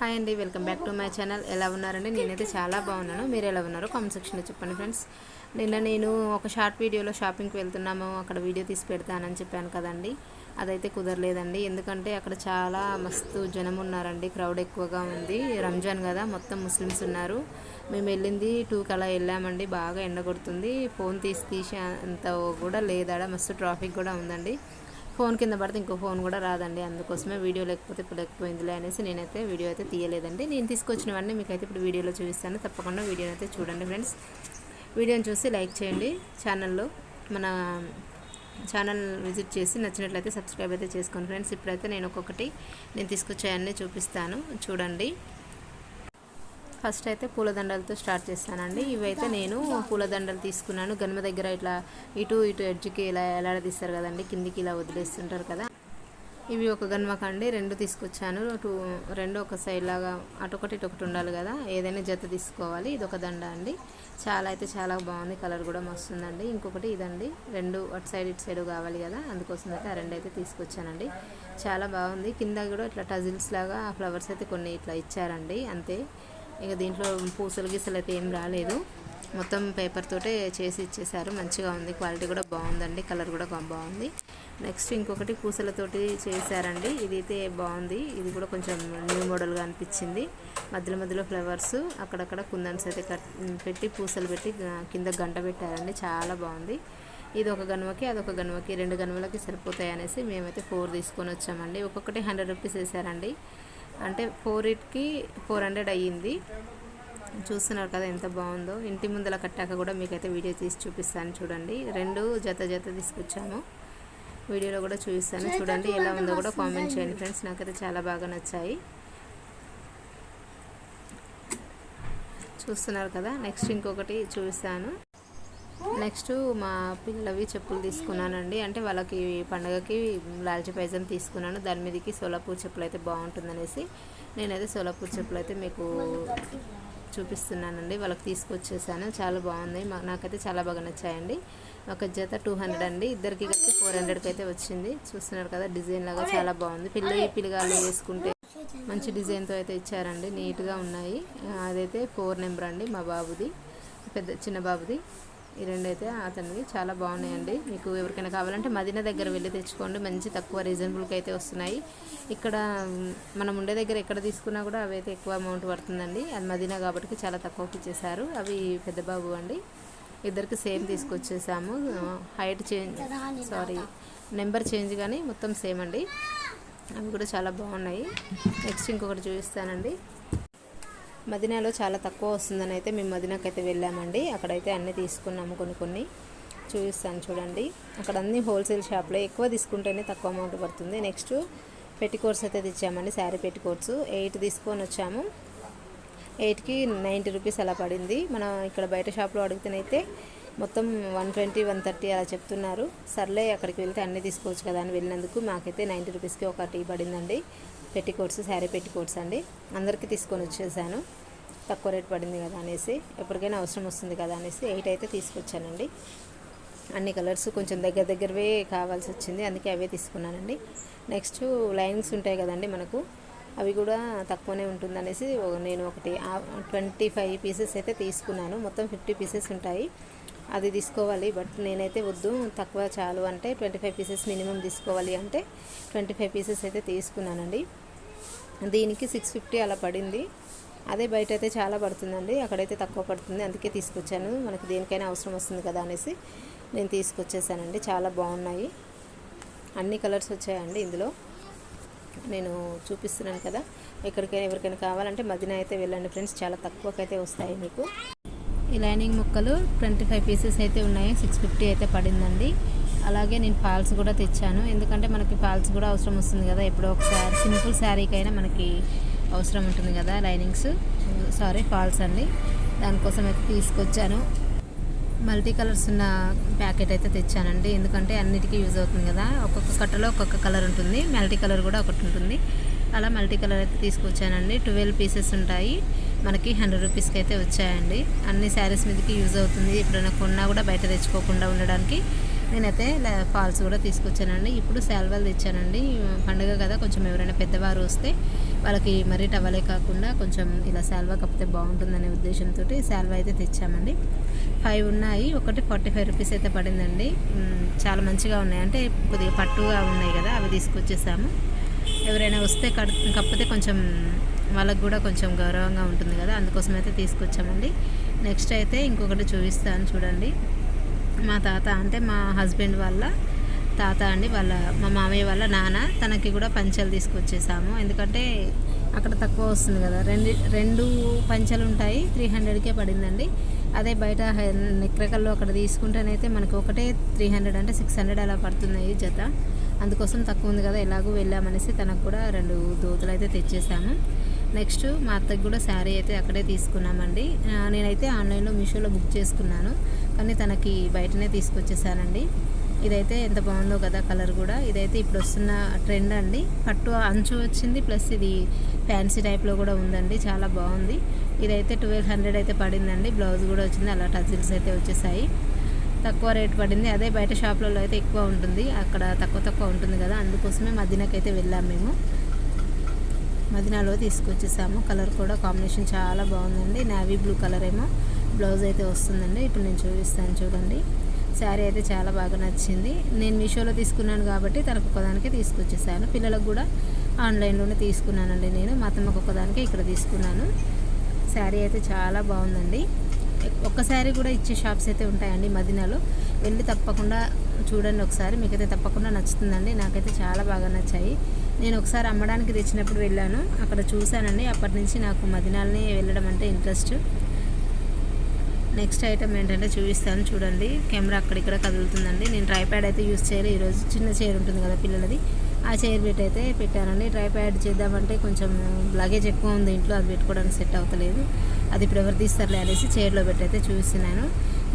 Hi అండి welcome back to my channel ఎలా ఉన్నారండి? నేనైతే చాలా బాగున్నాను. మీరు ఎలా ఉన్నారో కామెంట్ సెక్షన్లో చెప్పండి ఫ్రెండ్స్ నిన్న నేను ఒక షార్ట్ వీడియోలో షాపింగ్కి వెళ్తున్నాము. అక్కడ వీడియో తీసి పెడతానని చెప్పాను కదండి. అదైతే కుదరలేదండి. ఎందుకంటే అక్కడ చాలా మస్తు జనం ఉన్నారండి. క్రౌడ్ ఎక్కువగా ఉంది. రంజాన్ కదా మొత్తం ముస్లిమ్స్ ఉన్నారు. మేము వెళ్ళింది టూకి అలా వెళ్ళామండి. బాగా ఎండ కొడుతుంది ఫోన్ తీసి తీసి అంత కూడా లేదాడ మస్తు ట్రాఫిక్ కూడా ఉందండి. ఫోన్ కింద పడితే ఇంకో ఫోన్ కూడా రాదండి. అందుకోసమే వీడియో లేకపోతే ఇప్పుడు లేకపోయిందిలే అనేసి నేనైతే వీడియో అయితే తీయలేదండి. నేను తీసుకొచ్చినవన్నీ మీకైతే ఇప్పుడు వీడియోలో చూపిస్తాను. తప్పకుండా వీడియోని అయితే చూడండి ఫ్రెండ్స్. వీడియోని చూసి లైక్ చేయండి. ఛానల్లో మన ఛానల్ విజిట్ చేసి నచ్చినట్లయితే సబ్స్క్రైబ్ అయితే చేసుకోండి ఫ్రెండ్స్. ఇప్పుడైతే నేను ఒక్కొక్కటి నేను తీసుకొచ్చాయన్నీ చూపిస్తాను. చూడండి. ఫస్ట్ అయితే పూలదండలతో స్టార్ట్ చేస్తానండి. ఇవైతే నేను పూలదండలు తీసుకున్నాను. గనుమ దగ్గర ఇట్లా ఇటు ఇటు ఎడ్జ్కి ఇలా ఎలాడదీస్తారు కదండి కిందికి ఇలా వదిలేస్తుంటారు కదా. ఇవి ఒక గన్మకండి రెండు తీసుకొచ్చాను. టూ రెండు ఒక సైడ్ లాగా అటొకటి ఇటు ఒకటి ఉండాలి కదా. ఏదైనా జత తీసుకోవాలి. ఇది ఒక దండ అండి. చాలా అయితే చాలా బాగుంది. కలర్ కూడా మస్తుందండి. ఇంకొకటి ఇదండి. రెండు అటు సైడ్ ఇటు సైడ్ కావాలి కదా. అందుకోసం అయితే ఆ రెండు అయితే తీసుకొచ్చానండి. చాలా బాగుంది. కింద కూడా ఇట్లా టజిల్స్ లాగా ఫ్లవర్స్ అయితే కొన్ని ఇట్లా ఇచ్చారండి. అంతే. ఇక దీంట్లో పూసలు గీసలు అయితే ఏం రాలేదు. మొత్తం పేపర్ తోటే చేసి ఇచ్చేసారు మంచిగా ఉంది. క్వాలిటీ కూడా బాగుందండి. కలర్ కూడా బాగుంది. నెక్స్ట్ ఇంకొకటి పూసలతోటి చేశారండి. ఇది అయితే బాగుంది. ఇది కూడా కొంచెం న్యూ మోడల్గా అనిపించింది. మధ్యలో మధ్యలో ఫ్లవర్స్ అక్కడక్కడ కుందన్స్ అయితే కట్ పెట్టి పూసలు పెట్టి కింద గంట పెట్టారండి. చాలా బాగుంది. ఇది ఒక గనుమకి అదొక గనుమకి రెండు గనుమలకి సరిపోతాయి అనేసి మేమైతే ఫోర్ తీసుకొని వచ్చామండి. ఒక్కొక్కటి హండ్రెడ్ రూపీస్ వేసారండి అంటే ఫోర్ ఇట్కి ఫోర్ హండ్రెడ్ అయ్యింది. చూస్తున్నారు కదా ఎంత బాగుందో. ఇంటి ముందర కట్టాక కూడా మీకైతే వీడియో తీసి చూపిస్తాను. చూడండి. రెండు జత జత తీసుకొచ్చాము వీడియోలో కూడా చూపిస్తాను. చూడండి ఎలా ఉందో కూడా కామెంట్ చేయండి ఫ్రెండ్స్. నాకైతే చాలా బాగా నచ్చాయి. చూస్తున్నారు కదా. నెక్స్ట్ ఇంకొకటి చూపిస్తాను. నెక్స్ట్ మా పిల్లవి చెప్పులు తీసుకున్నానండి. అంటే వాళ్ళకి పండగకి లాల్చి పైజం తీసుకున్నాను. దాని మీదకి సోలాపూర్ చెప్పులు అయితే బాగుంటుందనేసి నేనైతే సోలాపూర్ చెప్పులు అయితే మీకు చూపిస్తున్నానండి. వాళ్ళకి తీసుకొచ్చేసాను. చాలా బాగుంది నాకైతే చాలా బాగా నచ్చాయండి. ఒక జత టూ హండ్రెడ్ అండి. ఇద్దరికి కలిసి ఫోర్ హండ్రెడ్కి అయితే వచ్చింది. చూస్తున్నారు కదా డిజైన్ లాగా చాలా బాగుంది. పిల్లలు పిల్లగాళ్ళు వేసుకుంటే మంచి డిజైన్తో అయితే ఇచ్చారండి. నీట్గా ఉన్నాయి. అదైతే ఫోర్ నెంబర్ అండి మా బాబుది. పెద్ద చిన్న బాబుది. ఈ రెండు అయితే అతనికి చాలా బాగున్నాయండి. మీకు ఎవరికైనా కావాలంటే మదీనా దగ్గర వెళ్ళి తెచ్చుకోండి. మంచి తక్కువ రీజనబుల్కి అయితే వస్తున్నాయి. ఇక్కడ మనం ఉండే దగ్గర ఎక్కడ తీసుకున్నా కూడా అవి అయితే ఎక్కువ అమౌంట్ పడుతుందండి. అది మదీనా కాబట్టి చాలా తక్కువకి ఇచ్చేసారు అవి పెద్ద బాబు అండి. ఇద్దరికి same తీసుకొచ్చేసాము. Height change sorry number change కానీ మొత్తం సేమ్ అండి. అవి కూడా చాలా బాగున్నాయి. నెక్స్ట్ ఇంకొకటి చూపిస్తానండి. మదినాలో చాలా తక్కువ వస్తుందని అయితే మేము మదీనాకైతే వెళ్ళామండి. అక్కడైతే అన్నీ తీసుకున్నాము కొన్ని కొన్ని. చూపిస్తాను చూడండి. అక్కడ అన్ని హోల్సేల్ షాప్లో. ఎక్కువ తీసుకుంటేనే తక్కువ అమౌంట్ పడుతుంది. నెక్స్ట్ పెట్టికోట్స్ అయితే తెచ్చామండి. శారీ పెట్టికోట్స్ ఎయిట్ తీసుకొని వచ్చాము. ఎయిట్కి నైంటీ రూపీస్ అలా పడింది. మనం ఇక్కడ బయట షాప్లో అడిగితేనైతే మొత్తం వన్ ట్వంటీ వన్ థర్టీ అలా చెప్తున్నారు. సర్లే అక్కడికి వెళ్తే అన్నీ తీసుకోవచ్చు కదా అని వెళ్ళినందుకు మాకైతే నైంటీ రూపీస్కి ఒకటి పడిందండి. పెట్టికోట్స్ శారీ పెట్టికోట్స్ అండి. అందరికీ తీసుకొని వచ్చేసాను. తక్కువ రేట్ పడింది కదా అనేసి ఎప్పటికైనా అవసరం వస్తుంది కదా అనేసి ఎయిట్ అయితే తీసుకొచ్చానండి. అన్ని కలర్స్ కొంచెం దగ్గర దగ్గరవే కావాల్సి వచ్చింది అందుకే అవే తీసుకున్నానండి. నెక్స్ట్ లైనింగ్స్ ఉంటాయి కదండి మనకు అవి కూడా తక్కువనే ఉంటుందనేసి నేను ఒకటి ట్వంటీ ఫైవ్ పీసెస్ అయితే తీసుకున్నాను. మొత్తం ఫిఫ్టీ పీసెస్ ఉంటాయి అది తీసుకోవాలి. బట్ నేనైతే వద్దు తక్కువ చాలు అంటే ట్వంటీ ఫైవ్ పీసెస్ మినిమం తీసుకోవాలి అంటే ట్వంటీ ఫైవ్ పీసెస్ అయితే తీసుకున్నానండి. దీనికి సిక్స్ ఫిఫ్టీ అలా పడింది. అదే బయట అయితే చాలా పడుతుందండి. అక్కడైతే తక్కువ పడుతుంది. అందుకే తీసుకొచ్చాను. మనకి దేనికైనా అవసరం వస్తుంది కదా అనేసి నేను తీసుకొచ్చేసానండి. చాలా బాగున్నాయి. అన్ని కలర్స్ వచ్చాయండి ఇందులో. నేను చూపిస్తున్నాను కదా. ఎక్కడికైనా ఎవరికైనా కావాలంటే మదిన అయితే వెళ్ళండి ఫ్రెండ్స్. చాలా తక్కువకైతే వస్తాయి మీకు. ఈ లైనింగ్ ముక్కలు ట్వంటీ ఫైవ్ పీసెస్ అయితే ఉన్నాయి. సిక్స్ ఫిఫ్టీ అయితే పడిందండి. అలాగే నేను ఫాల్స్ కూడా తెచ్చాను. ఎందుకంటే మనకి ఫాల్స్ కూడా అవసరం వస్తుంది కదా. ఎప్పుడో ఒకసారి సింపుల్ శారీకైనా మనకి అవసరం ఉంటుంది కదా లైనింగ్స్. సారీ ఫాల్స్ అండి. దానికోసం అయితే తీసుకొచ్చాను. మల్టీ కలర్స్ ఉన్న ప్యాకెట్ అయితే తెచ్చానండి. ఎందుకంటే అన్నిటికీ యూజ్ అవుతుంది కదా. ఒక్కొక్క కట్టలో ఒక్కొక్క కలర్ ఉంటుంది. మల్టీ కలర్ కూడా ఒకటి ఉంటుంది. అలా మల్టీ కలర్ అయితే తీసుకొచ్చానండి. ట్వెల్వ్ పీసెస్ ఉంటాయి. మనకి హండ్రెడ్ రూపీస్కి అయితే వచ్చాయండి. అన్ని శారీస్ మీదకి యూజ్ అవుతుంది. ఎప్పుడైనా కొన్నా కూడా బయట తెచ్చుకోకుండా ఉండడానికి నేనైతే ఫాల్స్ కూడా తీసుకొచ్చానండి. ఇప్పుడు శాల్వాలు తెచ్చానండి. పండుగ కదా కొంచెం ఎవరైనా పెద్దవారు వస్తే వాళ్ళకి మరీ టవలే కాకుండా కొంచెం ఇలా శాల్వా కప్పితే బాగుంటుందనే ఉద్దేశంతో శాల్వా అయితే తెచ్చామండి. ఫైవ్ ఉన్నాయి. ఒకటి ఫార్టీ ఫైవ్ రూపీస్ అయితే పడిందండి. చాలా మంచిగా ఉన్నాయి. అంటే కొద్దిగా పట్టుగా ఉన్నాయి కదా అవి తీసుకొచ్చేసాము. ఎవరైనా వస్తే కడు కప్పితే కొంచెం వాళ్ళకు కూడా కొంచెం గౌరవంగా ఉంటుంది కదా అందుకోసం అయితే తీసుకొచ్చామండి. నెక్స్ట్ అయితే ఇంకొకటి చూపిస్తాను చూడండి. మా తాత అంటే మా హస్బెండ్ వాళ్ళ తాత అండి వాళ్ళ మా మామయ్య వాళ్ళ నాన్న తనకి కూడా పంచలు తీసుకొచ్చేసాము. ఎందుకంటే అక్కడ తక్కువ వస్తుంది కదా. రెండు రెండు పంచలు ఉంటాయి త్రీ హండ్రెడ్కే పడిందండి. అదే బయట నిక్రకల్లో అక్కడ తీసుకుంటేనైతే మనకు ఒకటే త్రీ హండ్రెడ్ అంటే సిక్స్ హండ్రెడ్ అలా పడుతున్నాయి జత. అందుకోసం తక్కువ ఉంది కదా ఎలాగో వెళ్ళామనేసి తనకు కూడా రెండు దోతులు అయితే తెచ్చేసాము. నెక్స్ట్ మా అత్తకి కూడా శారీ అయితే అక్కడే తీసుకున్నామండి. నేనైతే ఆన్లైన్లో మీషోలో బుక్ చేసుకున్నాను. కానీ తనకి బయటనే తీసుకొచ్చేసానండి. ఇదైతే ఎంత బాగుందో కదా కలర్ కూడా. ఇదైతే ఇప్పుడు వస్తున్న ట్రెండ్ అండి. పట్టు అంచు వచ్చింది ప్లస్ ఇది ఫ్యాన్సీ టైప్లో కూడా ఉందండి. చాలా బాగుంది. ఇదైతే ట్వెల్వ్ హండ్రెడ్ అయితే పడిందండి. బ్లౌజ్ కూడా వచ్చింది. అలా టజిల్స్ అయితే వచ్చేసాయి. తక్కువ రేట్ పడింది. అదే బయట షాప్లలో అయితే ఎక్కువ ఉంటుంది. అక్కడ తక్కువ తక్కువ ఉంటుంది కదా. అందుకోసమే మదీనాకైతే వెళ్ళాము మేము. మదీనాలో తీసుకొచ్చేసాము. కలర్ కూడా కాంబినేషన్ చాలా బాగుందండి. నావీ బ్లూ కలర్ ఏమో. బ్లౌజ్ అయితే వస్తుందండి. ఇప్పుడు నేను చూపిస్తాను చూడండి. శారీ అయితే చాలా బాగా నచ్చింది. నేను మీషోలో తీసుకున్నాను కాబట్టి తనకు ఒకదానికే తీసుకొచ్చేసాను. పిల్లలకు కూడా ఆన్లైన్లోనే తీసుకున్నానండి నేను. మా అత్తమ్మకు ఒకదానికే ఇక్కడ తీసుకున్నాను. శారీ అయితే చాలా బాగుందండి. ఒక్క శారీ కూడా ఇచ్చే షాప్స్ అయితే ఉంటాయండి మదీనాలో. వెళ్ళి తప్పకుండా చూడండి ఒకసారి. మీకైతే తప్పకుండా నచ్చుతుందండి. నాకైతే చాలా బాగా నచ్చాయి. నేను ఒకసారి అమ్మడానికి తెచ్చినప్పుడు వెళ్ళాను. అక్కడ చూశానండి. అప్పటి నుంచి నాకు మదీనాలని వెళ్ళడం అంటే ఇంట్రెస్ట్. నెక్స్ట్ ఐటమ్ ఏంటంటే చూపిస్తాను. చూడండి కెమెరా అక్కడిక్కడ కదులుతుందండి. నేను ట్రై ప్యాడ్ అయితే యూస్ చేయాలి ఈరోజు చిన్న చైర్ ఉంటుంది కదా పిల్లలది. ఆ చైర్ పెట్టి అయితే పెట్టానండి. ట్రై ప్యాడ్ చేద్దామంటే కొంచెం లగేజ్ ఎక్కువ ఉంది ఇంట్లో అది పెట్టుకోవడానికి సెట్ అవ్వట్లేదు అది ఇప్పుడు ఎవరు తీస్తారులే అనేసి చైర్లో పెట్టి అయితే చూస్తున్నాను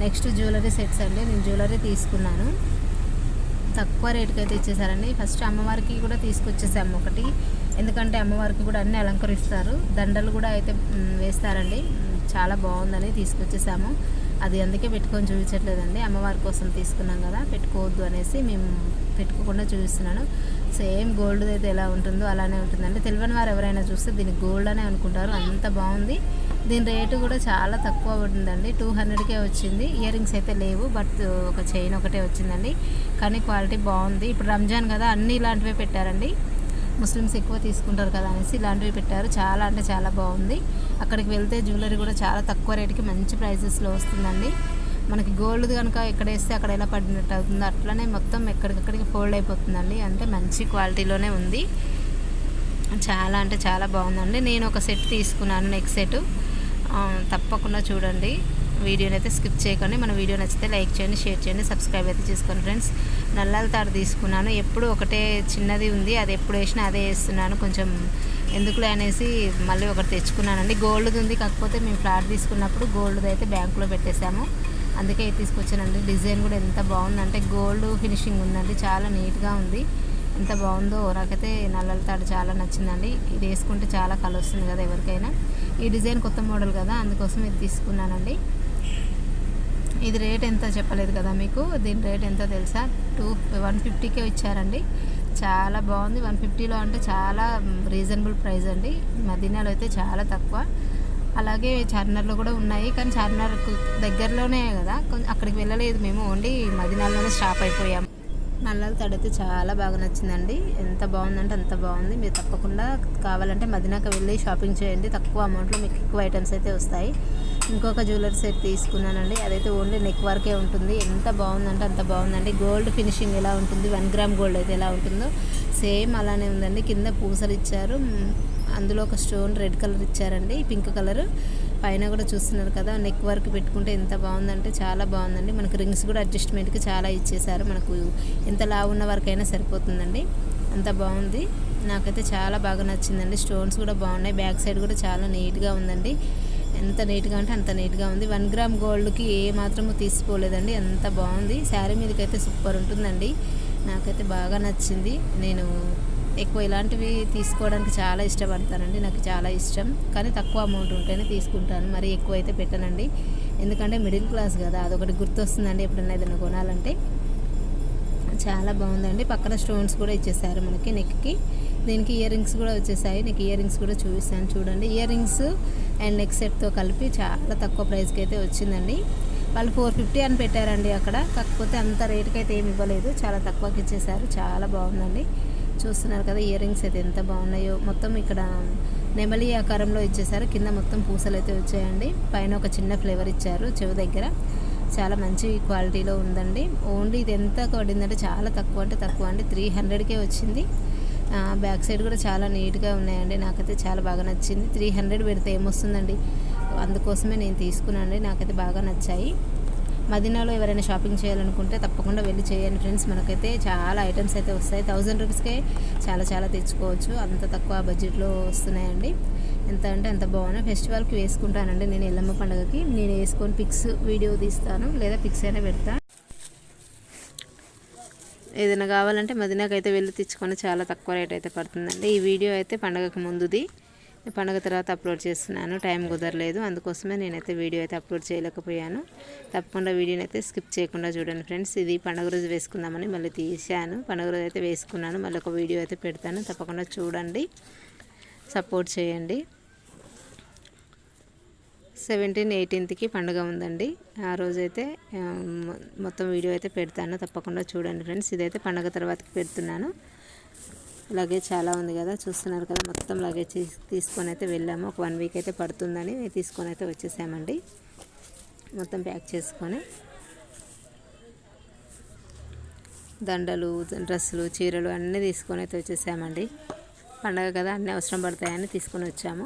నెక్స్ట్ జ్యువెలరీ సెట్స్ అండి. నేను జ్యువెలరీ తీసుకున్నాను. తక్కువ రేటుకి అయితే ఇచ్చేసారండి. ఫస్ట్ అమ్మవారికి కూడా తీసుకొచ్చేసాము ఒకటి. ఎందుకంటే అమ్మవారికి కూడా అన్నీ అలంకరిస్తారు. దండలు కూడా అయితే వేస్తారండి. చాలా బాగుందని తీసుకొచ్చేసాము. అది అందుకే పెట్టుకొని చూపించట్లేదండి. అమ్మవారి కోసం తీసుకున్నాం కదా పెట్టుకోవద్దు అనేసి మేము పెట్టుకోకుండా చూపిస్తున్నాను. సేమ్ గోల్డ్ అయితే ఎలా ఉంటుందో అలానే ఉంటుందండి. తెలియని వారు ఎవరైనా చూస్తే దీన్ని గోల్డ్ అనే అనుకుంటారు. అంత బాగుంది. దీని రేటు కూడా చాలా తక్కువ ఉంటుందండి టూ హండ్రెడ్కే వచ్చింది. ఇయర్ రింగ్స్ అయితే లేవు బట్ ఒక చైన్ ఒకటే వచ్చిందండి. కానీ క్వాలిటీ బాగుంది. ఇప్పుడు రంజాన్ కదా అన్నీ ఇలాంటివే పెట్టారండి. ముస్లిమ్స్ ఎక్కువ తీసుకుంటారు కదా అనేసి ఇలాంటివి పెట్టారు. చాలా అంటే చాలా బాగుంది. అక్కడికి వెళ్తే జ్యువెలరీ కూడా చాలా తక్కువ రేటుకి మంచి ప్రైజెస్లో వస్తుందండి. మనకి గోల్డ్ కనుక ఎక్కడ వేస్తే అక్కడ ఎలా పడినట్టు అవుతుందో అట్లనే మొత్తం ఎక్కడికక్కడికి ఫోల్డ్ అయిపోతుందండి. అంటే మంచి క్వాలిటీలోనే ఉంది. చాలా అంటే చాలా బాగుందండి. నేను ఒక సెట్ తీసుకున్నాను నెక్స్ట్ సెట్. తప్పకుండా చూడండి. వీడియోని అయితే స్కిప్ చేయకండి. మన వీడియో నచ్చితే లైక్ చేయండి షేర్ చేయండి సబ్స్క్రైబ్ అయితే చేసుకోండి ఫ్రెండ్స్. నల్లాల తాడు తీసుకున్నాను. ఎప్పుడు ఒకటే చిన్నది ఉంది. అది ఎప్పుడు వేసినా అదే వేస్తున్నాను. కొంచెం ఎందుకులే అనేసి మళ్ళీ ఒకటి తెచ్చుకున్నానండి. గోల్డ్ది ఉంది. కాకపోతే మేము ఫ్లాట్ తీసుకున్నప్పుడు గోల్డ్ది అయితే బ్యాంకులో పెట్టేశాము. అందుకే ఇది తీసుకొచ్చానండి. డిజైన్ కూడా ఎంత బాగుందంటే గోల్డ్ ఫినిషింగ్ ఉందండి. చాలా నీట్గా ఉంది. ఎంత బాగుందో నాకైతే నల్లల తాడు చాలా నచ్చిందండి. ఇది వేసుకుంటే చాలా కలర్ వస్తుంది కదా ఎవరికైనా. ఈ డిజైన్ కొత్త మోడల్ కదా. అందుకోసం ఇది తీసుకున్నానండి. ఇది రేట్ ఎంత చెప్పలేదు కదా మీకు? దీని రేట్ ఎంతో తెలుసా? టూ వన్ ఫిఫ్టీకే ఇచ్చారండి. చాలా బాగుంది. వన్ ఫిఫ్టీలో అంటే చాలా రీజనబుల్ ప్రైస్ అండి. మదీనాలో అయితే చాలా తక్కువ. అలాగే చార్మినార్లో కూడా ఉన్నాయి. కానీ చార్మినార్కు దగ్గరలోనే కదా. కొంచెం అక్కడికి వెళ్ళలేదు మేము. ఓన్లీ మదీనాలోనే స్టాప్ అయిపోయాం. నల్లల తడైతే చాలా బాగా నచ్చిందండి. ఎంత బాగుందంటే అంత బాగుంది. మీరు తప్పకుండా కావాలంటే మదీనాకి వెళ్ళి షాపింగ్ చేయండి. తక్కువ అమౌంట్లో మీకు ఎక్కువ ఐటమ్స్ అయితే వస్తాయి. ఇంకొక జ్యువెలరీ సెట్ తీసుకున్నానండి. అదైతే ఓన్లీ నెక్ వరకే ఉంటుంది. ఎంత బాగుందంటే అంత బాగుందండి. గోల్డ్ ఫినిషింగ్ ఎలా ఉంటుంది? వన్ గ్రామ్ గోల్డ్ అయితే ఎలా ఉంటుందో సేమ్ అలానే ఉందండి. కింద పూసలు ఇచ్చారు. అందులో ఒక స్టోన్ రెడ్ కలర్ ఇచ్చారండి. పింక్ కలర్ పైన కూడా చూస్తున్నారు కదా నెక్ వర్క్ పెట్టుకుంటే ఎంత బాగుందంటే చాలా బాగుందండి. మనకు రింగ్స్ కూడా అడ్జస్ట్మెంట్కి చాలా ఇచ్చేసారు మనకు ఎంత లావు ఉన్న వరకైనా సరిపోతుందండి. అంత బాగుంది. నాకైతే చాలా బాగా నచ్చిందండి. స్టోన్స్ కూడా బాగున్నాయి. బ్యాక్ సైడ్ కూడా చాలా నీట్గా ఉందండి. ఎంత నీట్గా అంటే అంత నీట్గా ఉంది. వన్ గ్రామ్ గోల్డ్కి ఏ మాత్రము తీసిపోలేదండి అంత బాగుంది. శారీ మీదకైతే సూపర్ ఉంటుందండి. నాకైతే బాగా నచ్చింది. నేను ఎక్కువ ఇలాంటివి తీసుకోవడానికి చాలా ఇష్టపడతానండి. నాకు చాలా ఇష్టం. కానీ తక్కువ అమౌంట్ ఉంటేనే తీసుకుంటాను. మరి ఎక్కువ అయితే పెట్టనండి. ఎందుకంటే మిడిల్ క్లాస్ కదా. అదొకటి గుర్తొస్తుందండి ఎప్పుడైనా ఏదైనా కొనాలంటే. చాలా బాగుందండి. పక్కన స్టోన్స్ కూడా ఇచ్చేసారు మనకి నెక్కి దీనికి ఇయర్ రింగ్స్ కూడా వచ్చేసాయి. నీకు ఇయర్ రింగ్స్ కూడా చూపిస్తాను. చూడండి. ఇయర్ రింగ్స్ అండ్ నెక్ సెట్తో కలిపి చాలా తక్కువ ప్రైస్కి అయితే వచ్చిందండి. వాళ్ళు ఫోర్ ఫిఫ్టీ అని పెట్టారండి అక్కడ. కాకపోతే అంత రేట్కి అయితే ఏమి ఇవ్వలేదు. చాలా తక్కువకి ఇచ్చేసారు. చాలా బాగుందండి. చూస్తున్నారు కదా ఇయర్ రింగ్స్ అయితే ఎంత బాగున్నాయో. మొత్తం ఇక్కడ నెమలి ఆకారంలో ఇచ్చేసారు. కింద మొత్తం పూసలు అయితే వచ్చాయండి. పైన ఒక చిన్న ఫ్లేవర్ ఇచ్చారు చెవి దగ్గర. చాలా మంచి క్వాలిటీలో ఉందండి. ఓన్లీ ఇది ఎంత పడిందంటే చాలా తక్కువ అంటే తక్కువ అండి. త్రీ హండ్రెడ్కే వచ్చింది. బ్యాక్ సైడ్ కూడా చాలా నీట్గా ఉన్నాయండి. నాకైతే చాలా బాగా నచ్చింది. త్రీ హండ్రెడ్ పెడితే ఏమొస్తుందండి? అందుకోసమే నేను తీసుకున్నాను నాకైతే బాగా నచ్చాయి. మదీనాలో ఎవరైనా షాపింగ్ చేయాలనుకుంటే తప్పకుండా వెళ్ళి చేయండి ఫ్రెండ్స్. మనకైతే చాలా ఐటమ్స్ అయితే వస్తాయి. థౌజండ్ రూపీస్కే చాలా చాలా తెచ్చుకోవచ్చు. అంత తక్కువ బడ్జెట్లో వస్తున్నాయండి. ఎంత అంటే అంత బాగున్నాయి. ఫెస్టివల్కి వేసుకుంటానండి నేను ఎల్లమ్మ పండుగకి. నేను వేసుకొని పిక్స్ వీడియో తీస్తాను. లేదా పిక్స్ అయినా పెడతాను ఏదైనా కావాలంటే మదీనాకి అయితే వెళ్ళి తెచ్చుకొని చాలా తక్కువ రేట్ అయితే పడుతుందండి. ఈ వీడియో అయితే పండగకు ముందుది. పండగ తర్వాత అప్లోడ్ చేస్తున్నాను. టైం కుదరలేదు. అందుకోసమే నేనైతే వీడియో అయితే అప్లోడ్ చేయలేకపోయాను. తప్పకుండా వీడియోని అయితే స్కిప్ చేయకుండా చూడండి ఫ్రెండ్స్. ఇది పండగ రోజు వేసుకుందామని మళ్ళీ తీశాను. పండగ రోజు అయితే వేసుకున్నాను. మళ్ళీ ఒక వీడియో అయితే పెడతాను. తప్పకుండా చూడండి. సపోర్ట్ చేయండి. సెవెంటీన్ ఎయిటీన్త్కి పండుగ ఉందండి. ఆ రోజైతే మొత్తం వీడియో అయితే పెడతాను. తప్పకుండా చూడండి ఫ్రెండ్స్. ఇదైతే పండుగ తర్వాతకి పెడుతున్నాను. లగేజ్ చాలా ఉంది కదా చూస్తున్నారు కదా మొత్తం లగేజ్ తీసుకొని అయితే వెళ్ళాము. ఒక వన్ వీక్ అయితే పడుతుందని తీసుకొని అయితే వచ్చేసామండి. మొత్తం ప్యాక్ చేసుకొని. దండలు డ్రెస్సులు చీరలు అన్నీ తీసుకొని అయితే వచ్చేసామండి. పండగ కదా అన్నీ అవసరం పడతాయని తీసుకొని వచ్చాము.